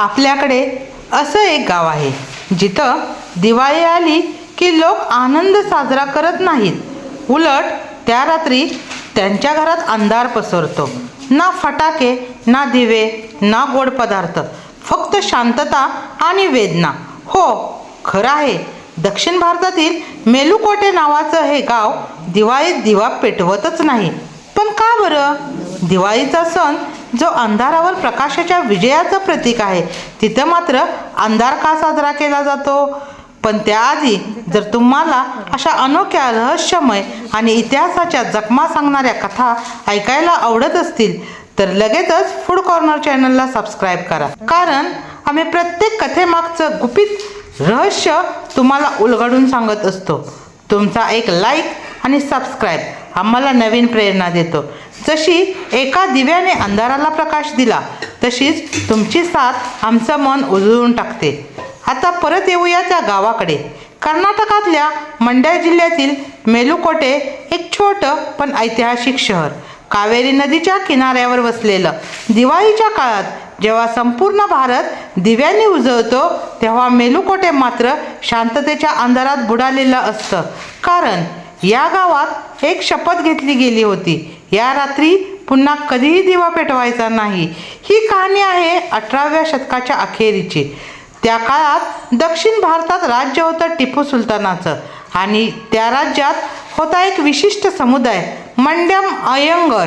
आपल्याकडे असं एक गाव आहे जिथं दिवाळी आली की लोक आनंद साजरा करत नाहीत. उलट त्या रात्री त्यांच्या घरात अंधार पसरतो. ना फटाके ना दिवे ना गोड पदार्थ फक्त शांतता आणि वेदना. हो खरं आहे. दक्षिण भारतातील मेलुकोटे नावाचं हे गाव दिवाळीत दिवा पेटवतच नाही. पण का बरं? दिवाळीचा सण जो अंधारावर प्रकाशाच्या विजयाचं प्रतीक आहे तिथं मात्र अंधार का साजरा केला जातो? पण त्याआधी जर तुम्हाला अशा अनोख्या रहस्यमय आणि इतिहासाच्या जखमा सांगणाऱ्या कथा ऐकायला आवडत असतील तर लगेचच फूड कॉर्नर चॅनलला सबस्क्राईब करा. कारण आम्ही प्रत्येक कथेमागचं गुपित रहस्य तुम्हाला उलगडून सांगत असतो. तुमचा एक लाईक आणि सबस्क्राईब आम्हाला नवीन प्रेरणा देतो. जशी एका दिव्याने अंधाराला प्रकाश दिला तशीच तुमची साथ आमचं मन उजळून टाकते. आता परत येऊया त्या गावाकडे. कर्नाटकातल्या मंड्या जिल्ह्यातील मेलुकोटे एक छोटं पण ऐतिहासिक शहर. कावेरी नदीच्या किनाऱ्यावर वसलेलं. दिवाळीच्या काळात जेव्हा संपूर्ण भारत दिव्यांनी उजळतो तेव्हा मेलुकोटे मात्र शांततेच्या अंधारात बुडालेलं असतं. कारण या गावात एक शपथ घेतली गेली होती. या रात्री पुन्हा कधीही दिवा पेटवायचा नाही. ही कहाणी आहे अठराव्या शतकाच्या अखेरीची. त्या काळात दक्षिण भारतात राज्य होतं टिपू सुलतानाचं आणि त्या राज्यात होता एक विशिष्ट समुदाय मंड्यम अयंगर.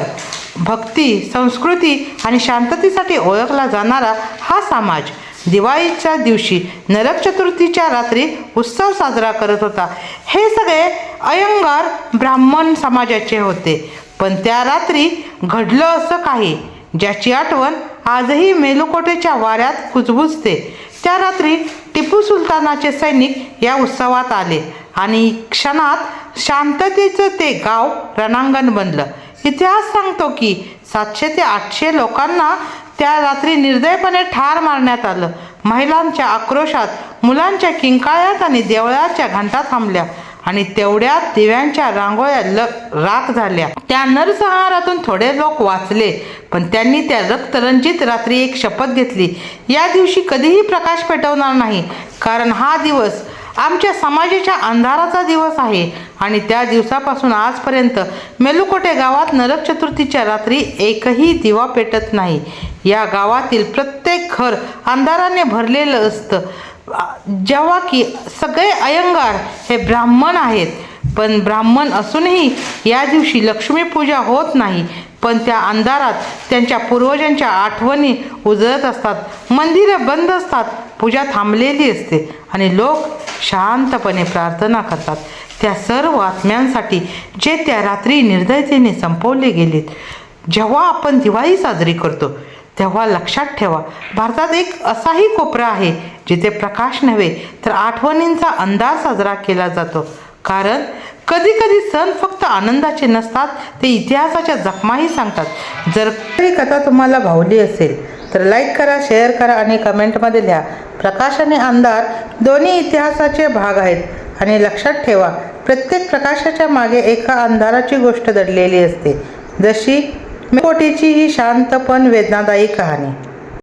भक्ती संस्कृती आणि शांततेसाठी ओळखला जाणारा हा समाज दिवाळीच्या दिवशी नरक चतुर्थीच्या रात्री उत्सव साजरा करत होता. हे सगळे अयंगार ब्राह्मण समाजाचे होते. पण त्या रात्री घडलं असं काही ज्याची आठवण आजही मेलुकोटेच्या वाऱ्यात कुजबुजते. त्या रात्री टिपू सुलतानाचे सैनिक या उत्सवात आले आणि क्षणात शांततेचं ते गाव रणांगण बनलं. इतिहास सांगतो की सातशे ते आठशे लोकांना त्या रात्री निर्दयपणे ठार मारण्यात आलं. महिलांच्या आक्रोशात मुलांच्या किंकाळ्यात आणि देवळाच्या घंटा थांबल्या. आणि तेवढ्यात दिव्यांच्या रांगोळ्या ल राख झाल्या. त्या नरसंहारातून थोडे लोक वाचले पण त्यांनी त्या रक्तरंजित रात्री एक शपथ घेतली. या दिवशी कधीही प्रकाश पेटवणार नाही कारण हा दिवस आमच्या समाजाच्या अंधाराचा दिवस आहे. आणि त्या दिवसापासून आजपर्यंत मेलुकोटे गावात नरक चतुर्थीच्या रात्री एकही दिवा पेटत नाही. या गावातील प्रत्येक घर अंधाराने भरलेलं असतं. जेव्हा की सगळे अयंगार हे ब्राह्मण आहेत पण ब्राह्मण असूनही या दिवशी लक्ष्मीपूजा होत नाही पण त्या अंधारात त्यांच्या पूर्वजांच्या आठवणी उजळत असतात मंदिरं बंद असतात पूजा थांबलेली असते आणि लोक शांतपणे प्रार्थना करतात. त्या सर्व आत्म्यांसाठी जे त्या रात्री निर्दयतेने संपवले गेलेत जेव्हा आपण दिवाळी साजरी करतो तेव्हा लक्षात ठेवा भारतात एक असाही कोपरा आहे जिथे प्रकाश नव्हे तर आठवणींचा अंदाज साजरा केला जातो. कारण कधी कधी सण फक्त आनंदाचे नसतात ते इतिहासाच्या जखमाही सांगतात. जर ही कथा तुम्हाला भावली असेल तर लाईक करा शेअर करा आणि कमेंटमध्ये लिहा. प्रकाश आणि अंधार दोन्ही इतिहासाचे भाग आहेत आणि लक्षात ठेवा प्रत्येक प्रकाशाच्या मागे एका अंधाराची गोष्ट दडलेली असते. जशी मेकोटीची ही शांत पण वेदनादायी कहाणी.